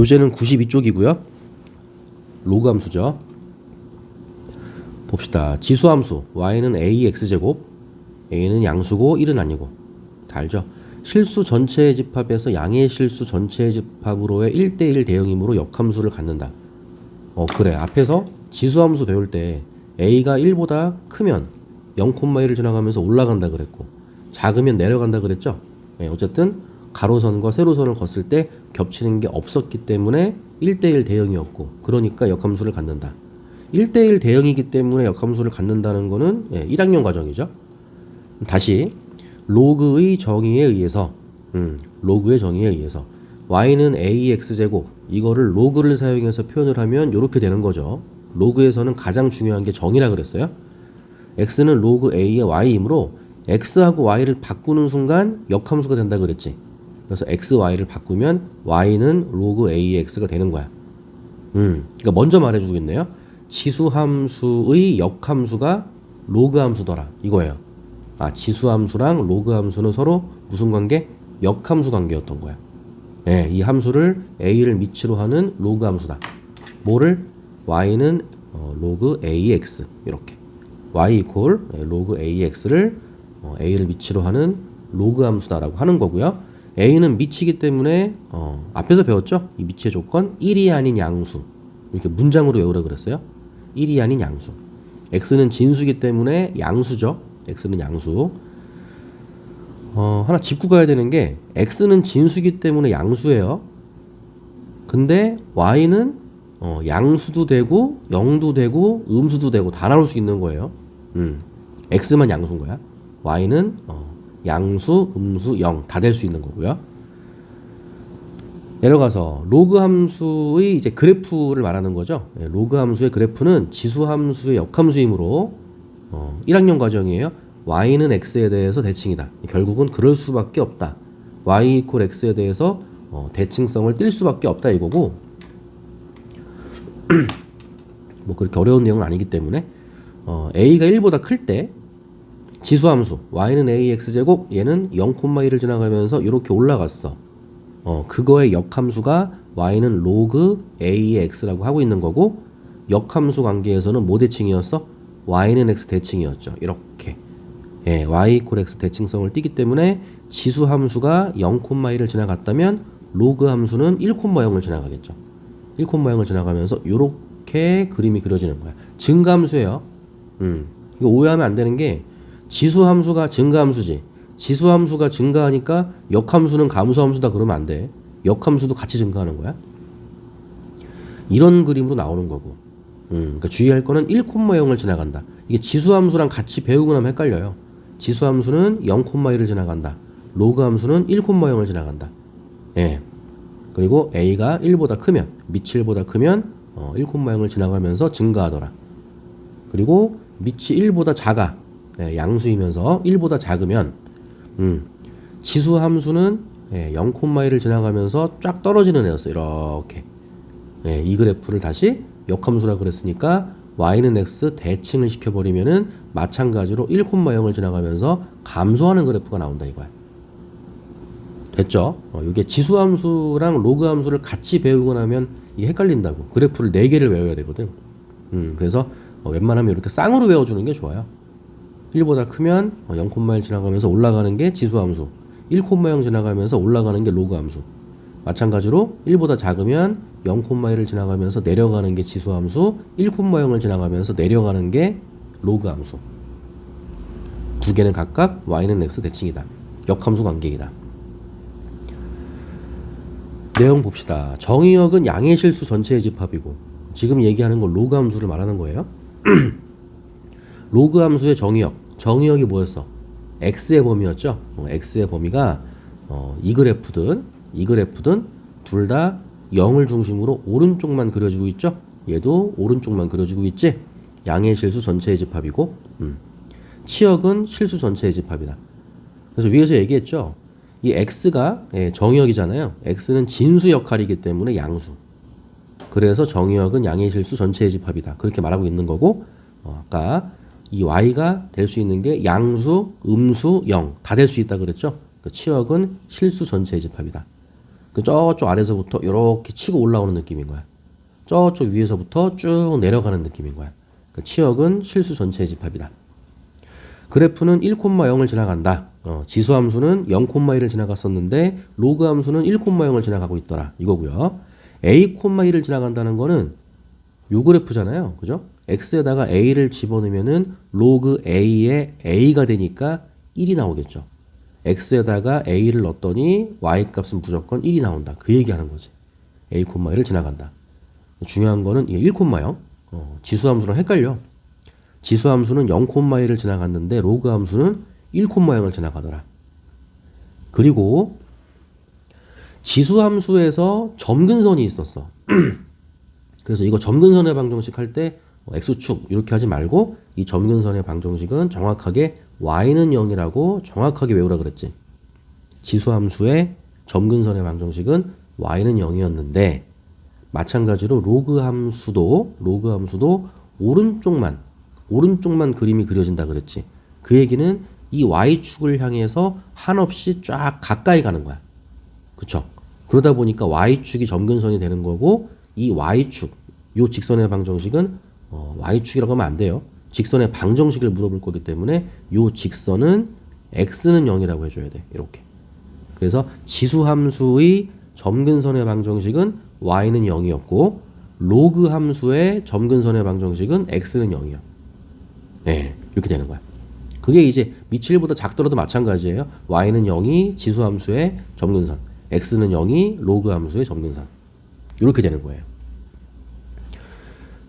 교재는 92쪽이고요. 로그 함수죠. 봅시다. 지수 함수 y는 ax 제곱 a는 양수고 1은 아니고 다 알죠? 실수 전체의 집합에서 양의 실수 전체의 집합으로의 1대1 대응이므로 역함수를 갖는다. 어 그래 앞에서 지수함수 배울 때 a가 1보다 크면 0,1을 지나가면서 올라간다 그랬고 작으면 내려간다 그랬죠? 예, 어쨌든 가로선과 세로선을 걷을 때 겹치는 게 없었기 때문에 1대1 대응이었고 그러니까 역함수를 갖는다. 1대1 대응이기 때문에 역함수를 갖는다는 거는 예, 1학년 과정이죠. 다시 로그의 정의에 의해서 음, 로그의 정의에 의해서 y는 ax 제곱 이거를 로그를 사용해서 표현을 하면 이렇게 되는 거죠. 로그에서는 가장 중요한 게 정의라 그랬어요. x는 로그 a의 y이므로 x하고 y를 바꾸는 순간 역함수가 된다 그랬지. 그래서 x, y를 바꾸면 y는 로그 ax가 되는 거야. 음, 그러니까 먼저 말해주겠네요. 지수 함수의 역함수가 로그 함수더라 이거예요. 아, 지수 함수랑 로그 함수는 서로 무슨 관계? 역함수 관계였던 거야. 예, 이 함수를 a를 미치로 하는 로그 함수다. 뭐를? y는 어, 로그 ax 이렇게. y 이퀄 예, 로그 ax를 어, a를 미치로 하는 로그 함수다라고 하는 거고요. A는 미치기 때문에 어, 앞에서 배웠죠? 이 미치의 조건 1이 아닌 양수. 이렇게 문장으로 외우라 그랬어요. 1이 아닌 양수. x는 진수기 때문에 양수죠. x는 양수. 어, 하나 짚고 가야 되는 게 x는 진수기 때문에 양수예요. 근데 y는 어, 양수도 되고 0도 되고 음수도 되고 다 나올 수 있는 거예요. 음. x만 양수인 거야. y는 어, 양수, 음수, 0 다 될 수 있는 거고요. 내려가서 로그 함수의 이제 그래프를 말하는 거죠. 예, 로그 함수의 그래프는 지수 함수의 역함수이므로 어, 1학년 과정이에요. y는 x에 대해서 대칭이다. 결국은 그럴 수밖에 없다. y 이퀄 x에 대해서 어, 대칭성을 띨 수밖에 없다 이거고 뭐 그렇게 어려운 내용은 아니기 때문에 어, a가 1보다 클 때 지수함수 y는 ax 제곱 얘는 0,1을 지나가면서 이렇게 올라갔어. 어, 그거의 역함수가 y는 로그 ax라고 하고 있는 거고 역함수 관계에서는 뭐 대칭이었어? y는 x 대칭이었죠. 이렇게 예, y 이퀄 x 대칭성을 띠기 때문에 지수 함수가 0,1을 지나갔다면 로그 함수는 1,0을 지나가겠죠. 1,0을 지나가면서 이렇게 그림이 그려지는 거야. 증가함수예요. 음, 이거 오해하면 안 되는 게 지수 함수가 증가 함수지. 지수 함수가 증가하니까 역함수는 감소 함수다 그러면 안 돼. 역함수도 같이 증가하는 거야. 이런 그림으로 나오는 거고. 음, 그러니까 주의할 거는 1,0을 지나간다. 이게 지수 함수랑 같이 배우고 나면 헷갈려요. 지수 함수는 0,1을 지나간다. 로그 함수는 1,0을 지나간다. 예. 그리고 a가 1보다 크면 밑이 1보다 크면 어, 1,0을 지나가면서 증가하더라. 그리고 밑이 1보다 작아. 예, 양수이면서 1보다 작으면 음, 지수 함수는 예, 0,1을 지나가면서 쫙 떨어지는 애였어. 이렇게. 예, 이 그래프를 다시 역함수라 그랬으니까 y는 x 대칭을 시켜버리면은 마찬가지로 1,0을 지나가면서 감소하는 그래프가 나온다 이거야. 됐죠? 어, 이게 지수함수랑 로그함수를 같이 배우고 나면 이게 헷갈린다고. 그래프를 4개를 외워야 되거든. 음, 그래서 어, 웬만하면 이렇게 쌍으로 외워주는 게 좋아요. 1보다 크면 어, 0,1 지나가면서 올라가는 게 지수함수. 1,0 지나가면서 올라가는 게 로그함수. 마찬가지로 1보다 작으면 0,1을 지나가면서 내려가는 게 지수함수, 1,0을 지나가면서 내려가는 게 로그함수. 두 개는 각각 y는 x 대칭이다. 역함수 관계이다. 내용 봅시다. 정의역은 양의 실수 전체의 집합이고 지금 얘기하는 건 로그 함수를 말하는 거예요. 로그 함수의 정의역. 정의역이 뭐였어? x의 범위였죠. 어, x의 범위가 어, 이 그래프든 이 그래프든 둘 다 0을 중심으로 오른쪽만 그려지고 있죠. 얘도 오른쪽만 그려지고 있지. 양의 실수 전체의 집합이고 음. 치역은 실수 전체의 집합이다. 그래서 위에서 얘기했죠. 이 x가 예, 정의역이잖아요. x는 진수 역할이기 때문에 양수. 그래서 정의역은 양의 실수 전체의 집합이다. 그렇게 말하고 있는 거고 어, 아까 이 y가 될 수 있는 게 양수, 음수, 0 다 될 수 있다 그랬죠. 그 치역은 실수 전체의 집합이다. 그 저쪽 아래서부터 이렇게 치고 올라오는 느낌인 거야. 저쪽 위에서부터 쭉 내려가는 느낌인 거야. 그 치역은 실수 전체의 집합이다. 그래프는 1,0을 지나간다. 어, 지수 함수는 0,1을 지나갔었는데 로그 함수는 1,0을 지나가고 있더라. 이거고요. a,1을 지나간다는 거는 요 그래프잖아요. 그죠? X에다가 a를 집어넣으면은 로그 a에 a가 되니까 1이 나오겠죠. x에다가 a를 넣었더니 y 값은 무조건 1이 나온다. 그 얘기하는 거지. a, 1을 지나간다. 중요한 거는 이게 1,0. 어, 지수 함수랑 헷갈려. 지수 함수는 0,1을 지나갔는데 로그 함수는 1,0을 지나가더라. 그리고 지수 함수에서 점근선이 있었어. 그래서 이거 점근선의 방정식 할 때 x축 이렇게 하지 말고 이 점근선의 방정식은 정확하게 y는 0이라고 정확하게 외우라 그랬지. 지수 함수의 점근선의 방정식은 y는 0이었는데 마찬가지로 로그 함수도 로그 함수도 오른쪽만 오른쪽만 그림이 그려진다 그랬지. 그 얘기는 이 y축을 향해서 한없이 쫙 가까이 가는 거야. 그쵸? 그러다 보니까 y축이 점근선이 되는 거고 이 y축 요 직선의 방정식은 어, y축이라고 하면 안 돼요. 직선의 방정식을 물어볼 거기 때문에 요 직선은 x는 0이라고 해줘야 돼. 이렇게. 그래서 지수 함수의 점근선의 방정식은 y는 0이었고 로그 함수의 점근선의 방정식은 x는 0이야. 네, 이렇게 되는 거야. 그게 이제 1보다 작더라도 마찬가지예요. y는 0이 지수 함수의 점근선, x는 0이 로그 함수의 점근선. 이렇게 되는 거예요.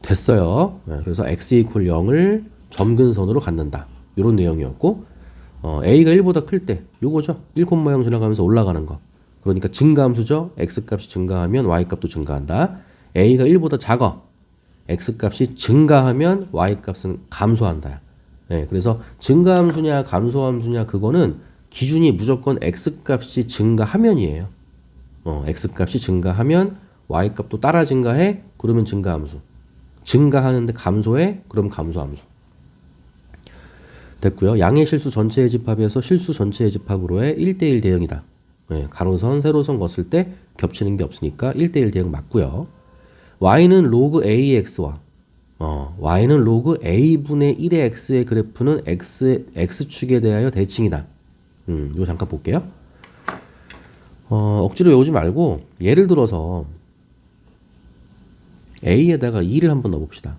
됐어요. 네, 그래서 x 이퀄 0을 점근선으로 갖는다. 이런 내용이었고 어, a가 1보다 클 때 요거죠. 1,0 지나가면서 올라가는 거. 그러니까 증가함수죠. x 값이 증가하면 y 값도 증가한다. a가 1보다 작아. x 값이 증가하면 y 값은 감소한다. 네, 그래서 증가함수냐 감소함수냐 그거는 기준이 무조건 x 값이 증가하면이에요. 어, x 값이 증가하면 y 값도 따라 증가해. 그러면 증가함수. 증가하는데 감소해? 그럼 감소 함수. 됐고요. 양의 실수 전체의 집합에서 실수 전체의 집합으로의 1대1 대응이다. 네, 가로선, 세로선 걷을 때 겹치는 게 없으니까 1대1 대응 맞고요. y는 로그 ax와 어, y는 로그 a분의 1의 x의 그래프는 x, x축에 대하여 대칭이다. 음, 이거 잠깐 볼게요. 어, 억지로 외우지 말고 예를 들어서 a에다가 2를 한번 넣어봅시다.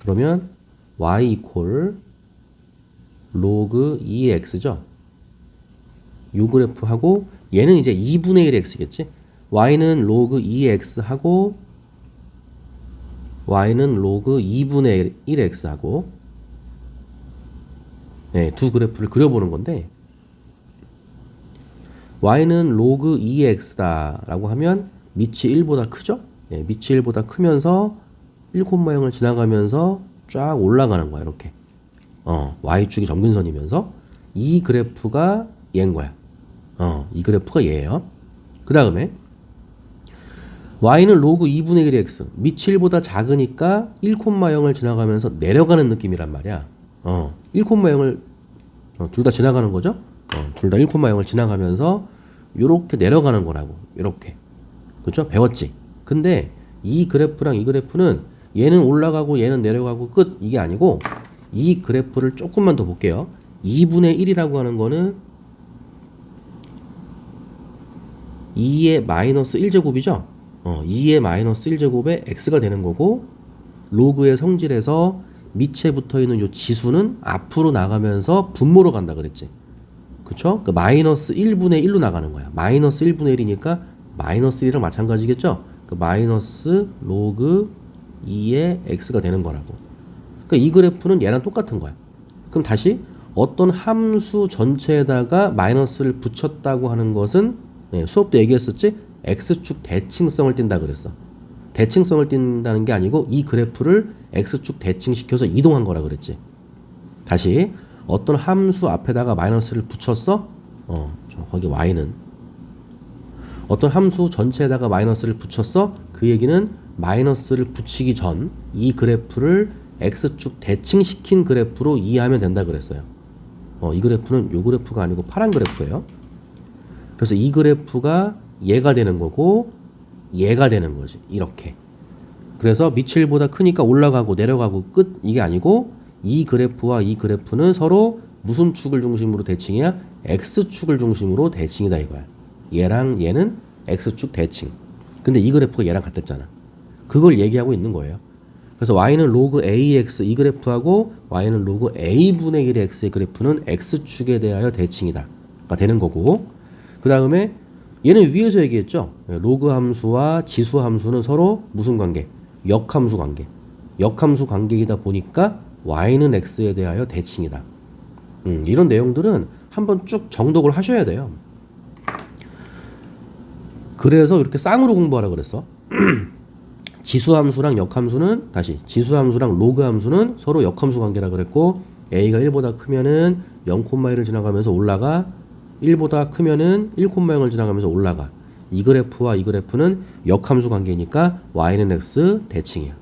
그러면 y 이퀄 로그 2x죠. 요 그래프하고 얘는 이제 2분의 1 x겠지. y는 로그 2x 하고 y는 로그 2분의 1 x 하고 네, 두 그래프를 그려보는 건데 y는 로그 2x다 라고 하면 밑이 1보다 크죠? 네, 밑이 1보다 크면서 1,0을 지나가면서 쫙 올라가는 거야 이렇게. 어, y축이 점근선이면서 이 그래프가 얘인 거야. 어, 이 그래프가 얘예요. 그 다음에 y는 로그 2분의 1의 x. 밑이 1보다 작으니까 1,0을 지나가면서 내려가는 느낌이란 말이야. 어, 1,0을 어, 둘 다 지나가는 거죠? 어, 둘 다 1,0을 지나가면서 요렇게 내려가는 거라고 요렇게 그죠? 배웠지. 근데 이 그래프랑 이 그래프는 얘는 올라가고 얘는 내려가고 끝. 이게 아니고 이 그래프를 조금만 더 볼게요. 2분의 1이라고 하는 거는 2의 마이너스 1제곱이죠? 어, 2의 마이너스 1제곱에 x가 되는 거고 로그의 성질에서 밑에 붙어 있는 요 지수는 앞으로 나가면서 분모로 간다 그랬지. 그쵸? 그 마이너스 1분의 1로 나가는 거야. 마이너스 1분의 1이니까 마이너스 1이랑 마찬가지겠죠? 그 마이너스 로그 2의 x가 되는 거라고. 그러니까 이 그래프는 얘랑 똑같은 거야. 그럼 다시 어떤 함수 전체에다가 마이너스를 붙였다고 하는 것은 네, 수업 때 얘기했었지? x축 대칭성을 띈다 그랬어. 대칭성을 띈다는 게 아니고 이 그래프를 x축 대칭시켜서 이동한 거라 그랬지. 다시 어떤 함수 앞에다가 마이너스를 붙였어? 어, 거기 y는 어떤 함수 전체에다가 마이너스를 붙였어? 그 얘기는 마이너스를 붙이기 전 이 그래프를 x축 대칭시킨 그래프로 이해하면 된다 그랬어요. 어, 이 그래프는 요 그래프가 아니고 파란 그래프예요. 그래서 이 그래프가 얘가 되는 거고 얘가 되는 거지. 이렇게. 그래서 밑일보다 크니까 올라가고 내려가고 끝 이게 아니고 이 그래프와 이 그래프는 서로 무슨 축을 중심으로 대칭이야? x축을 중심으로 대칭이다 이거야. 얘랑 얘는 x축 대칭. 근데 이 그래프가 얘랑 같았잖아. 그걸 얘기하고 있는 거예요. 그래서 y는 로그 ax 이 그래프하고 y는 로그 a분의 1의 x의 그래프는 x축에 대하여 대칭이다 가 되는 거고 그 다음에 얘는 위에서 얘기했죠. 로그 함수와 지수 함수는 서로 무슨 관계? 역함수 관계. 역함수 관계이다 보니까 y는 x에 대하여 대칭이다. 음, 이런 내용들은 한번 쭉 정독을 하셔야 돼요. 그래서 이렇게 쌍으로 공부하라 그랬어. 지수함수랑 역함수는 다시 지수함수랑 로그함수는 서로 역함수 관계라 그랬고 a가 1보다 크면은 0,1을 지나가면서 올라가 1보다 크면은 1,0을 지나가면서 올라가 이 그래프와 이 그래프는 역함수 관계니까 y는 x 대칭이야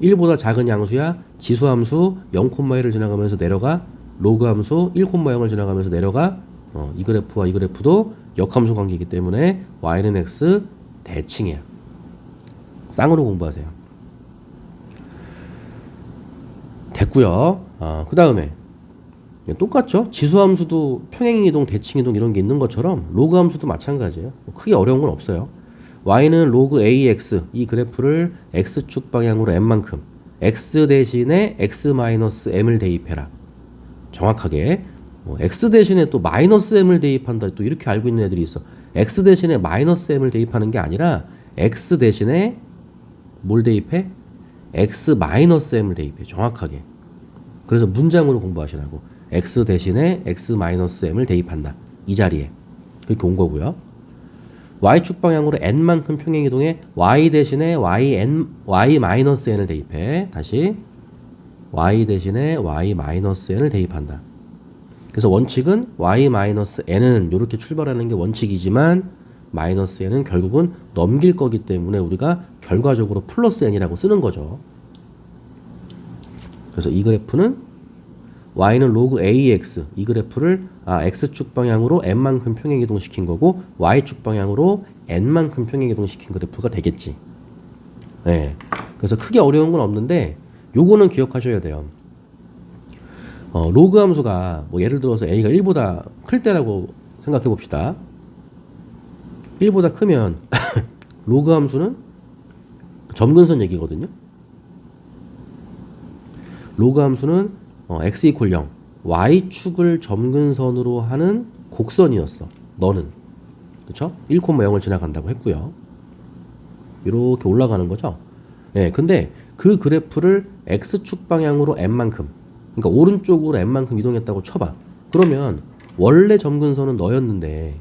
1보다 작은 양수야 지수함수 0,1을 지나가면서 내려가 로그함수 1,0을 지나가면서 내려가 어, 이 그래프와 이 그래프도 역함수 관계이기 때문에 y는 x 대칭이야 쌍으로 공부하세요. 됐고요. 아, 그 다음에 똑같죠. 지수함수도 평행이동, 대칭이동 이런 게 있는 것처럼 로그함수도 마찬가지예요. 뭐 크게 어려운 건 없어요. y는 로그 ax 이 그래프를 x축 방향으로 m만큼 x 대신에 x 마이너스 m을 대입해라. 정확하게 뭐 x 대신에 또 마이너스 m을 대입한다. 또 이렇게 알고 있는 애들이 있어. x 대신에 마이너스 m을 대입하는 게 아니라 x 대신에 뭘 대입해? x 마이너스 m을 대입해 정확하게. 그래서 문장으로 공부하시라고. x 대신에 x 마이너스 m을 대입한다. 이 자리에 그렇게 온 거고요. y축 방향으로 n만큼 평행 이동해 y 대신에 y n y 마이너스 n을 대입해. 다시 y 대신에 y 마이너스 n을 대입한다. 그래서 원칙은 y 마이너스 n은 이렇게 출발하는 게 원칙이지만 마이너스 n은 결국은 넘길 거기 때문에 우리가 결과적으로 플러스 n이라고 쓰는 거죠. 그래서 이 그래프는 y는 로그 ax 이 그래프를 아, x축 방향으로 n만큼 평행 이동시킨 거고 y축 방향으로 n만큼 평행 이동시킨 그래프가 되겠지. 네. 그래서 크게 어려운 건 없는데 요거는 기억하셔야 돼요. 어, 로그 함수가 뭐 예를 들어서 a가 1보다 클 때라고 생각해 봅시다. 1보다 크면 로그 함수는 점근선 얘기거든요. 로그 함수는 어, x 이퀄 0, y축을 점근선으로 하는 곡선이었어. 너는. 그쵸? 1,0을 지나간다고 했고요. 이렇게 올라가는 거죠. 예, 근데 그 그래프를 x축 방향으로 n만큼, 그러니까 오른쪽으로 n만큼 이동했다고 쳐봐. 그러면 원래 점근선은 너였는데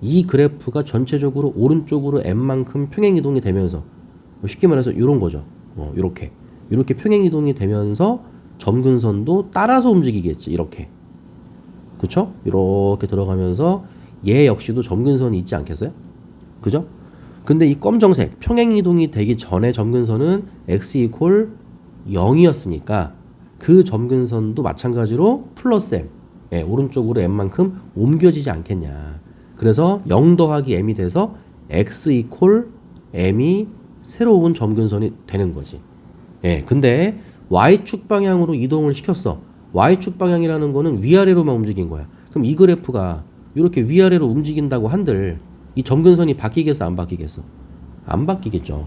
이 그래프가 전체적으로 오른쪽으로 n만큼 평행 이동이 되면서 뭐 쉽게 말해서 이런 거죠. 어, 이렇게 이렇게 평행 이동이 되면서 점근선도 따라서 움직이겠지. 이렇게 그쵸? 이렇게 들어가면서 얘 역시도 점근선이 있지 않겠어요? 그죠? 근데 이 검정색 평행 이동이 되기 전에 점근선은 x 이퀄 0이었으니까 그 점근선도 마찬가지로 플러스 m 예, 오른쪽으로 m만큼 옮겨지지 않겠냐. 그래서 0 더하기 m이 돼서 x 이퀄 m이 새로운 점근선이 되는 거지. 예, 근데 y축 방향으로 이동을 시켰어. y축 방향이라는 거는 위아래로만 움직인 거야. 그럼 이 그래프가 이렇게 위아래로 움직인다고 한들 이 점근선이 바뀌겠어, 안 바뀌겠어? 안 바뀌겠죠.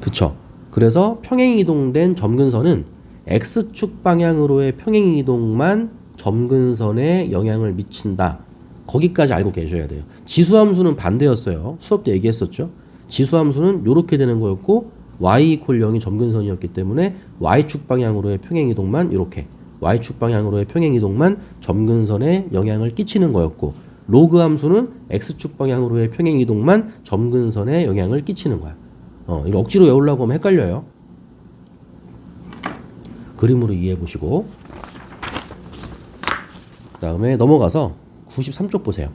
그쵸? 그래서 평행 이동된 점근선은 x축 방향으로의 평행 이동만 점근선에 영향을 미친다. 거기까지 알고 계셔야 돼요. 지수함수는 반대였어요. 수업 때 얘기했었죠. 지수함수는 이렇게 되는 거였고 y 이퀄 0이 점근선이었기 때문에 y축 방향으로의 평행 이동만 이렇게 y축 방향으로의 평행 이동만 점근선에 영향을 끼치는 거였고 로그 함수는 x축 방향으로의 평행 이동만 점근선에 영향을 끼치는 거야. 어, 이거 억지로 외우려고 하면 헷갈려요. 그림으로 이해해 보시고 그 다음에 넘어가서 93쪽 보세요.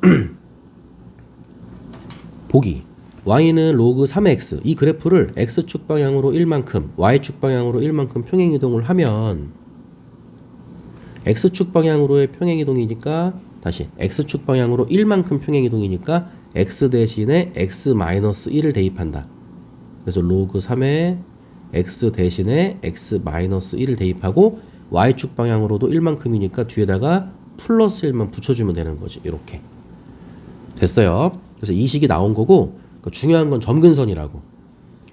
보기 y는 로그 3x 이 그래프를 x축 방향으로 1만큼 y축 방향으로 1만큼 평행 이동을 하면 x축 방향으로의 평행 이동이니까 다시 x축 방향으로 1만큼 평행 이동이니까 x 대신에 x 마이너스 1을 대입한다. 그래서 로그 3에 x 대신에 x 마이너스 1을 대입하고 y축 방향으로도 1만큼이니까 뒤에다가 플러스 1만 붙여주면 되는 거지. 이렇게 됐어요. 그래서 이 식이 나온 거고 그 중요한 건 점근선이라고.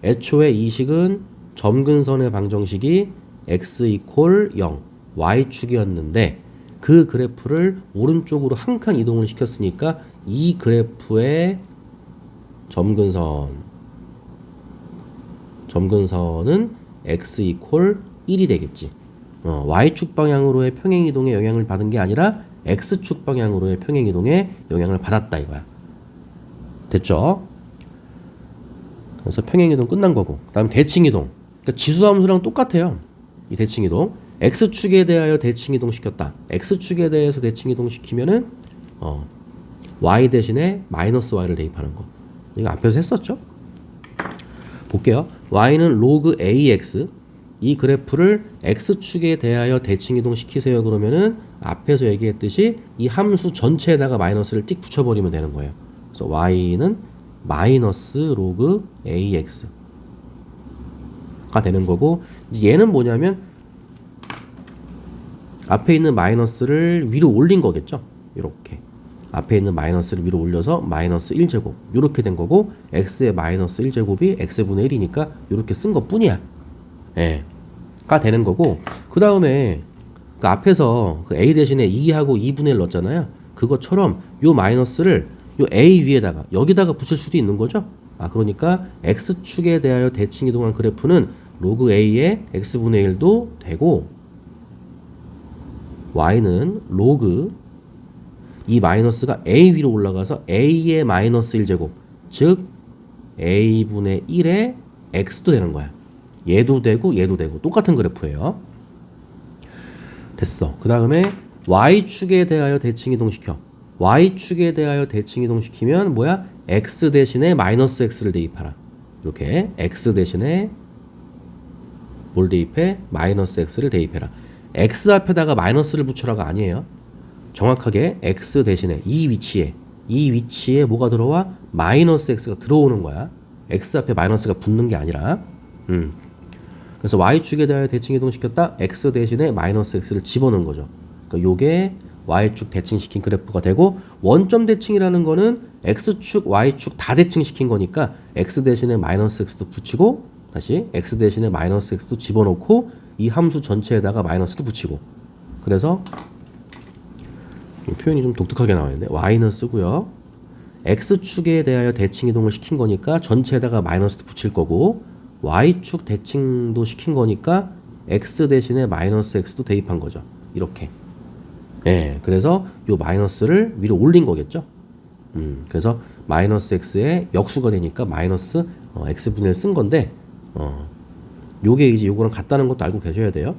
애초에 이 식은 점근선의 방정식이 x 이퀄 0 y축이었는데 그 그래프를 오른쪽으로 한 칸 이동을 시켰으니까 이 그래프의 점근선 점근선은 x 이퀄 1이 되겠지. 어, y축 방향으로의 평행 이동에 영향을 받은 게 아니라 x축 방향으로의 평행 이동에 영향을 받았다 이거야. 됐죠? 그래서 평행 이동 끝난 거고. 그다음 대칭 이동. 그러니까 지수 함수랑 똑같아요. 이 대칭 이동. x축에 대하여 대칭 이동 시켰다. x축에 대해서 대칭 이동 시키면은 어, y 대신에 마이너스 y를 대입하는 거. 이거 앞에서 했었죠? 볼게요. y는 로그 ax 이 그래프를 x축에 대하여 대칭 이동 시키세요 그러면은 앞에서 얘기했듯이 이 함수 전체에다가 마이너스를 띡 붙여버리면 되는 거예요. 그래서 y는 마이너스 로그 ax가 되는 거고 얘는 뭐냐면 앞에 있는 마이너스를 위로 올린 거겠죠. 이렇게 앞에 있는 마이너스를 위로 올려서 마이너스 1제곱 이렇게 된 거고 x의 마이너스 1제곱이 x분의 1이니까 이렇게 쓴 것뿐이야. 예. 가 되는 거고 그 다음에 그 앞에서 그 a 대신에 2하고 2분의 1 넣었잖아요. 그것처럼 요 마이너스를 요 a 위에다가 여기다가 붙일 수도 있는 거죠. 아 그러니까 x축에 대하여 대칭 이동한 그래프는 로그 a의 x분의 1도 되고 y는 로그 이 마이너스가 a 위로 올라가서 a의 마이너스 1제곱 즉 a분의 1의 x도 되는 거야. 얘도 되고 얘도 되고 똑같은 그래프예요. 됐어. 그 다음에 y축에 대하여 대칭 이동시켜. y축에 대하여 대칭 이동시키면 뭐야? x 대신에 마이너스 x를 대입하라. 이렇게 x 대신에 뭘 대입해? 마이너스 x를 대입해라. x 앞에다가 마이너스를 붙여라가 아니에요. 정확하게 x 대신에 이 위치에 이 위치에 뭐가 들어와? 마이너스 x가 들어오는 거야. x 앞에 마이너스가 붙는 게 아니라. 음. 그래서 y축에 대하여 대칭 이동시켰다. x 대신에 마이너스 x를 집어넣은 거죠. 그러니까 요게 y축 대칭시킨 그래프가 되고 원점 대칭이라는 거는 x축, y축 다 대칭시킨 거니까 x 대신에 마이너스 x도 붙이고 다시 x 대신에 마이너스 x도 집어넣고 이 함수 전체에다가 마이너스도 붙이고 그래서 이 표현이 좀 독특하게 나와 있네. y는 쓰고요. x축에 대하여 대칭 이동을 시킨 거니까 전체에다가 마이너스도 붙일 거고 y축 대칭도 시킨 거니까 x 대신에 마이너스 x도 대입한 거죠. 이렇게. 예, 그래서 요 마이너스를 위로 올린 거겠죠. 음, 그래서 마이너스 x의 역수가 되니까 마이너스 어, x분의 1쓴 건데, 어, 요게 이제 요거랑 같다는 것도 알고 계셔야 돼요.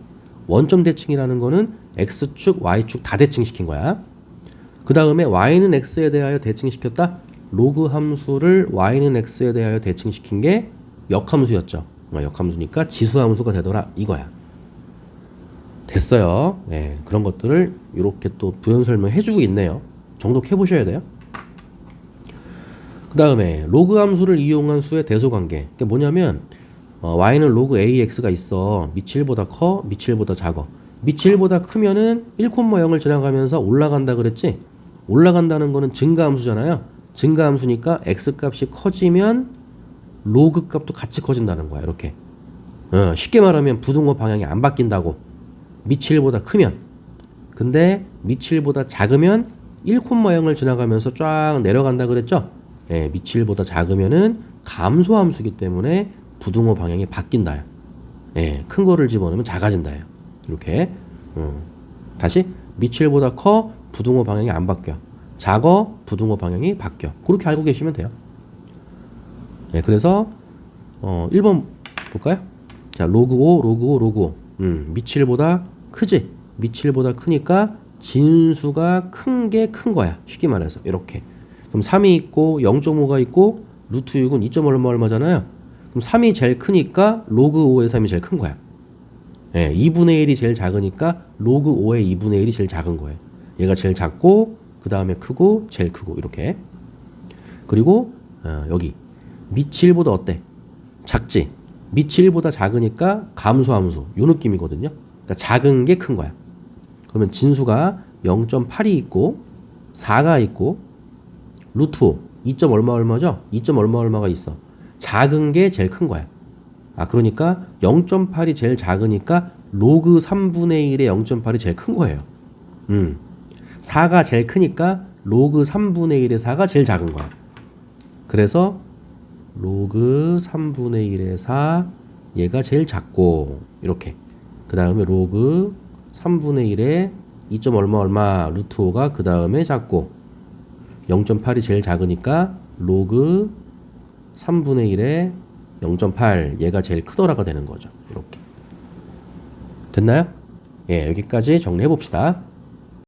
원점 대칭이라는 거는 x축, y축 다 대칭시킨 거야. 그 다음에 y는 x에 대하여 대칭시켰다. 로그 함수를 y는 x에 대하여 대칭시킨 게 역함수였죠. 어, 역함수니까 지수함수가 되더라 이거야. 됐어요. 네, 그런 것들을 이렇게 또 부연 설명해주고 있네요. 정독해 보셔야 돼요. 그 다음에 로그 함수를 이용한 수의 대소관계. 그게 뭐냐면 어, y는 로그 ax가 있어. 1보다 커, 1보다 작어. 1보다 크면은 1,0을 지나가면서 올라간다 그랬지? 올라간다는 거는 증가함수잖아요. 증가함수니까 x 값이 커지면 로그 값도 같이 커진다는 거야. 이렇게. 어, 쉽게 말하면 부등호 방향이 안 바뀐다고. 1보다 크면. 근데 1보다 작으면 1,0을 지나가면서 쫙 내려간다 그랬죠? 예, 1보다 작으면은 감소함수기 때문에 부등호 방향이 바뀐다. 예, 큰 거를 집어넣으면 작아진다. 이렇게. 어. 다시 1보다 커 부등호 방향이 안 바뀌어. 작어 부등호 방향이 바뀌어. 그렇게 알고 계시면 돼요. 네, 그래서 어, 1번 볼까요? 자, 로그 5, 로그 5, 로그 5. 음, 미칠보다 크지? 미칠보다 크니까 진수가 큰 게 큰 거야. 쉽게 말해서 이렇게. 그럼 3이 있고 0.5가 있고 루트 6은 2. 얼마 얼마잖아요. 그럼 3이 제일 크니까 로그 5의 3이 제일 큰 거야. 예, 2분의 1이 제일 작으니까 로그 5의 2분의 1이 제일 작은 거예요. 얘가 제일 작고 그 다음에 크고 제일 크고 이렇게. 그리고 어, 여기. 1보다 어때? 작지? 1보다 작으니까 감소함수. 요 느낌이거든요. 그러니까 작은 게 큰 거야. 그러면 진수가 0.8이 있고 4가 있고 루트 5 2점 얼마 얼마죠? 2점 얼마 얼마가 있어? 작은 게 제일 큰 거야. 아 그러니까 0.8이 제일 작으니까 로그 3분의 1의 0.8이 제일 큰 거예요. 음 4가 제일 크니까 로그 3분의 1의 4가 제일 작은 거야. 그래서 로그 3분의 1의 4 얘가 제일 작고 이렇게. 그 다음에 로그 3분의 1의 2점 얼마 얼마 루트 5가 그 다음에 작고. 0.8이 제일 작으니까 로그 3분의 1의 0.8 얘가 제일 크더라가 되는 거죠. 이렇게. 됐나요? 예 여기까지 정리해 봅시다